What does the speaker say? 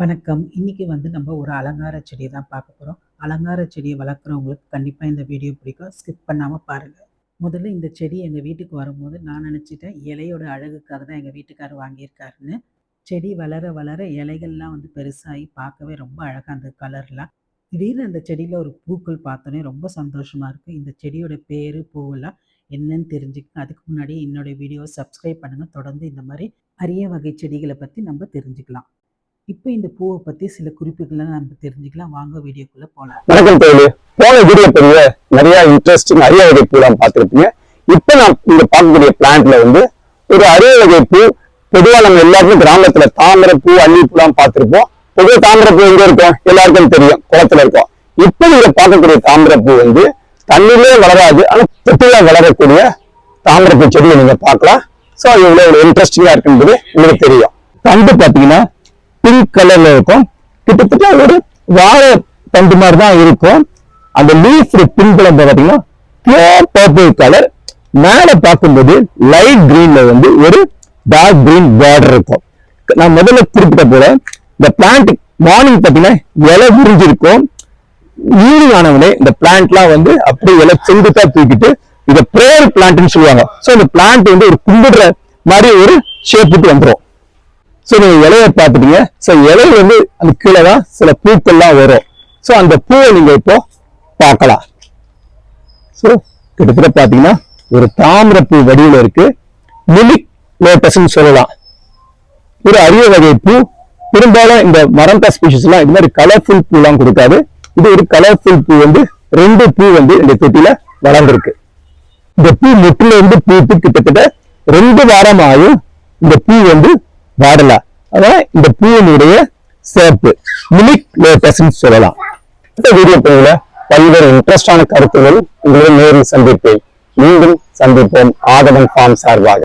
வணக்கம். இன்னைக்கு வந்து நம்ம ஒரு அலங்கார செடியை தான் பார்க்க போகிறோம் அலங்கார செடியை வளர்க்குறவங்களுக்கு கண்டிப்பாக இந்த வீடியோ பிடிக்கும். ஸ்கிப் பண்ணாமல் பாருங்கள் முதல்ல இந்த செடி எங்கள் வீட்டுக்கு வரும்போது நான் நினச்சிட்டேன் இலையோட அழகுக்காக தான் எங்கள் வீட்டுக்காரர் வாங்கியிருக்காருன்னு. செடி வளர வளர இலைகள்லாம் வந்து பெருசாகி பார்க்கவே ரொம்ப அழகாக அந்த கலர்லாம் திடீர்னு அந்த செடியில் ஒரு பூக்கள் பார்த்தோன்னே ரொம்ப சந்தோஷமாக இருக்குது இந்த செடியோட பேர் பூவெல்லாம் என்னன்னு தெரிஞ்சுக்கணும் அதுக்கு முன்னாடி என்னோட வீடியோவை சப்ஸ்கிரைப் பண்ணுங்கள் தொடர்ந்து இந்த மாதிரி அரிய வகை செடிகளை பற்றி நம்ம தெரிஞ்சுக்கலாம். இப்போ இந்த பூவை பற்றி சில குறிப்புகளை நம்ம தெரிஞ்சுக்கலாம். வாங்க வீடியோக்குள்ளே போகலாம் வணக்கம் தோழி. போன வீடியோ பெரிய நிறைய இன்ட்ரெஸ்டிங் அரிய வகை பூலாம் பார்த்துருப்பீங்க. இப்போ நான் இங்க பார்க்கக்கூடிய பிளான்ட்ல வந்து ஒரு அரிய வகை பூ பொதுவாக நம்ம எல்லாருமே கிராமத்துல தாமரை பூ அள்ளி பூலாம் பார்த்துருப்போம். பொதுவாக தாமரை பூ எங்க இருக்கும்? எல்லாருக்கும் தெரியும். குளத்துல இருக்கும். இப்போ நீங்க பார்க்கக்கூடிய தாமரை பூ வந்து தண்ணிலே வளராது ஆனால் தொட்டில வளரக்கூடிய தாமரை பூ செடியை நீங்க பார்க்கலாம். ஸோ அது ஒரு இன்ட்ரெஸ்டிங்காக இருக்குன்றது உங்களுக்கு தெரியும். தண்டு பார்த்தீங்கன்னா பிங்க் கலர்ல இருக்கும் கிட்டத்தட்ட ஒரு வாழை தண்டு மாதிரி தான் இருக்கும். அந்த லீஃப் பிங்க் கலர் பார்த்தீங்கன்னா பியூர் பர்பிள் கலர் மேல பார்க்கும்போது லைட் கிரீன்ல வந்து ஒரு டார்க் கிரீன் பார்டர் இருக்கும். நான் முதல்ல குறிப்பிட்ட போல இந்த பிளான்ட் மார்னிங் பார்த்தீங்கன்னா இலை விரிஞ்சிருக்கும் ஈவினிங் ஆனவனே இந்த பிளான்ட்லாம் வந்து அப்படியே இலை செங்குத்தா தூக்கிட்டு இதை ப்ரேயர் பிளான்ட்னு சொல்லுவாங்க. ஸோ இந்த பிளான்ட் வந்து ஒரு கும்பிடுற மாதிரி ஒரு ஷேப் விட்டு ஸோ நீங்கள் இலைய பார்த்துட்டீங்க. ஸோ இலையில வந்து அந்த கீழே தான் சில பூக்கள்லாம் வரும். ஸோ அந்த பூவை நீங்க இப்போ பார்க்கலாம். ஸோ கிட்டத்தட்ட பார்த்தீங்கன்னா ஒரு தாமிரப்பூ வடிவில் இருக்கு. மிலி லோட்டஸ்ன்னு சொல்லலாம். ஒரு அரிய வகை பூ. பெரும்பாலும் இந்த மரந்தா ஸ்பீஷஸ் இது மாதிரி கலர்ஃபுல் பூலாம் கொடுக்காது. இது ஒரு கலர்ஃபுல் பூ வந்து ரெண்டு பூ வந்து இந்த தொட்டில வளர்ந்துருக்கு. இந்த பூ முற்றிலிருந்து பூத்து கிட்டத்தட்ட ரெண்டு வாரம் ஆகும் இந்த பூ வந்து வாடலா. அதான் இந்த பூவினுடைய சிறப்பு. மிலிக் லோட்டஸ்ன்னு சொல்லலாம். இந்த வீடியோ பதிவுல பல்வேறு இன்ட்ரெஸ்டான கருத்துகள் உங்களை நேரில் சந்திப்பேன். மீண்டும் சந்திப்போம். ஆதவன் ஃபார்ம் சார்பாக.